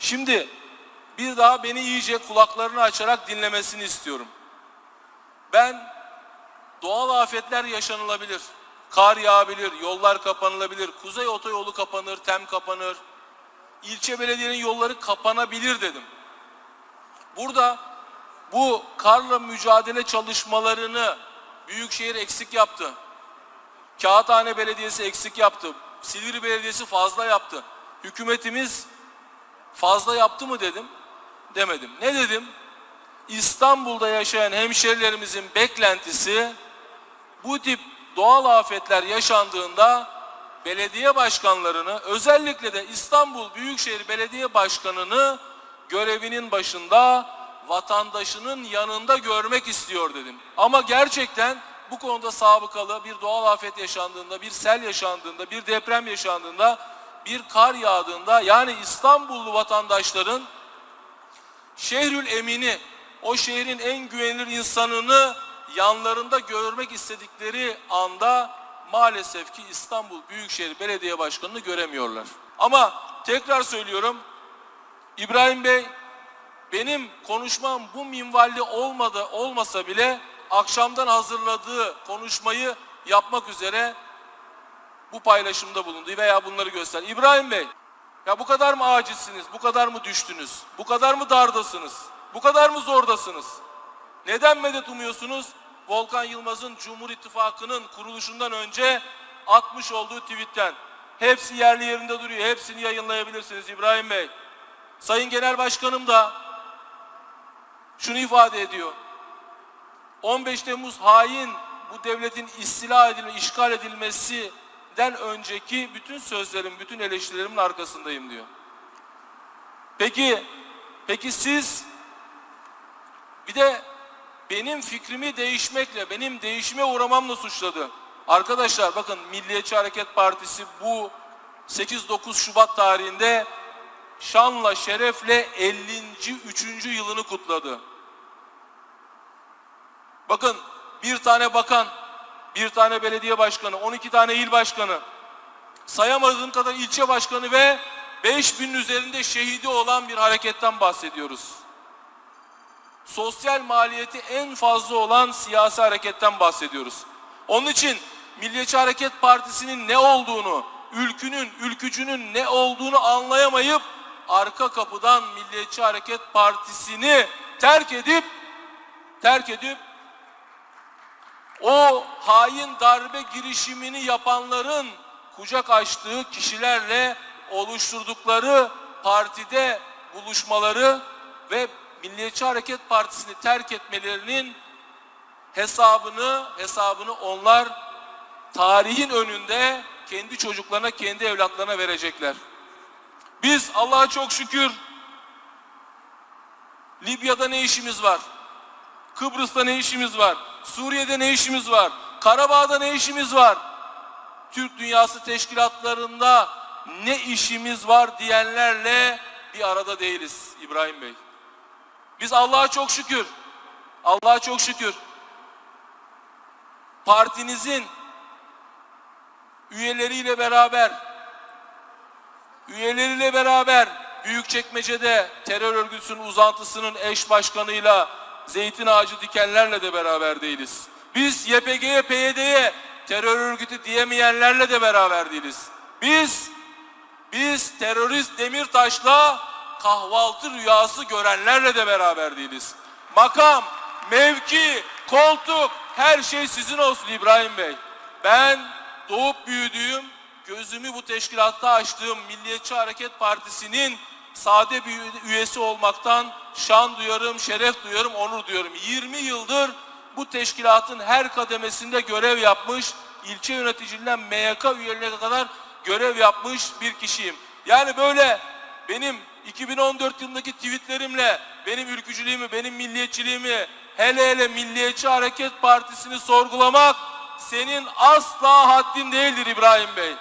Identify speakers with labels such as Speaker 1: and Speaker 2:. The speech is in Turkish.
Speaker 1: Şimdi bir daha beni iyice kulaklarını açarak dinlemesini istiyorum. Ben doğal afetler yaşanılabilir. Kar yağabilir, yollar kapanılabilir, kuzey otoyolu kapanır, tem kapanır. İlçe belediyenin yolları kapanabilir dedim. Burada bu karla mücadele çalışmalarını Büyükşehir eksik yaptı. Kağıthane Belediyesi eksik yaptı. Silivri Belediyesi fazla yaptı. Hükümetimiz fazla yaptı mı dedim. Demedim. Ne dedim? İstanbul'da yaşayan hemşerilerimizin beklentisi bu tip doğal afetler yaşandığında belediye başkanlarını özellikle de İstanbul Büyükşehir Belediye Başkanı'nı görevinin başında vatandaşının yanında görmek istiyor dedim. Ama gerçekten bu konuda sabıkalı bir doğal afet yaşandığında, bir sel yaşandığında, bir deprem yaşandığında, bir kar yağdığında yani İstanbullu vatandaşların Şehrül Emin'i, o şehrin en güvenilir insanını yanlarında görmek istedikleri anda maalesef ki İstanbul Büyükşehir Belediye Başkanı'nı göremiyorlar. Ama tekrar söylüyorum, İbrahim Bey benim konuşmam bu minvalde olmadı olmasa bile akşamdan hazırladığı konuşmayı yapmak üzere bu paylaşımda bulundu veya bunları göster. İbrahim Bey, ya bu kadar mı acizsiniz, bu kadar mı düştünüz, bu kadar mı dardasınız, bu kadar mı zordasınız? Neden medet umuyorsunuz? Volkan Yılmaz'ın Cumhur İttifakı'nın kuruluşundan önce atmış olduğu tweetten. Hepsi yerli yerinde duruyor, hepsini yayınlayabilirsiniz İbrahim Bey. Sayın Genel Başkanım da şunu ifade ediyor. 15 Temmuz hain bu devletin istila edilme, işgal edilmesinden önceki bütün sözlerim, bütün eleştirilerimin arkasındayım diyor. Peki, peki siz bir de benim fikrimi değişmekle, benim değişime uğramamla suçladı. Arkadaşlar bakın Milliyetçi Hareket Partisi bu 8-9 Şubat tarihinde şanla şerefle 50. 3. yılını kutladı. Bakın bir tane bakan, bir tane belediye başkanı, 12 tane il başkanı, sayamadığım kadar ilçe başkanı ve 5000'in üzerinde şehidi olan bir hareketten bahsediyoruz. Sosyal maliyeti en fazla olan siyasi hareketten bahsediyoruz. Onun için Milliyetçi Hareket Partisi'nin ne olduğunu, ülkünün, ülkücünün ne olduğunu anlayamayıp arka kapıdan Milliyetçi Hareket Partisi'ni terk edip terk edip o hain darbe girişimini yapanların kucak açtığı kişilerle oluşturdukları partide buluşmaları ve Milliyetçi Hareket Partisi'ni terk etmelerinin hesabını hesabını onlar tarihin önünde kendi çocuklarına, kendi evlatlarına verecekler. Biz Allah'a çok şükür Libya'da ne işimiz var? Kıbrıs'ta ne işimiz var? Suriye'de ne işimiz var? Karabağ'da ne işimiz var? Türk Dünyası Teşkilatlarında ne işimiz var diyenlerle bir arada değiliz İbrahim Bey. Biz Allah'a çok şükür, Allah'a çok şükür partinizin üyeleriyle beraber üyeleriyle beraber Büyükçekmece'de terör örgütünün uzantısının eş başkanıyla zeytin ağacı dikenlerle de beraber değiliz. Biz YPG'ye, PYD'ye terör örgütü diyemeyenlerle de beraber değiliz. Biz biz terörist Demirtaş'la kahvaltı rüyası görenlerle de beraber değiliz. Makam, mevki, koltuk her şey sizin olsun İbrahim Bey. Ben doğup büyüdüğüm, gözümü bu teşkilatta açtığım Milliyetçi Hareket Partisi'nin sade bir üyesi olmaktan şan duyarım, şeref duyarım, onur duyuyorum. 20 yıldır bu teşkilatın her kademesinde görev yapmış, ilçe yöneticiliğinden MYK üyelerine kadar görev yapmış bir kişiyim. Yani böyle benim 2014 yılındaki tweetlerimle benim ülkücülüğümü, benim milliyetçiliğimi, hele hele Milliyetçi Hareket Partisi'ni sorgulamak senin asla haddin değildir İbrahim Bey.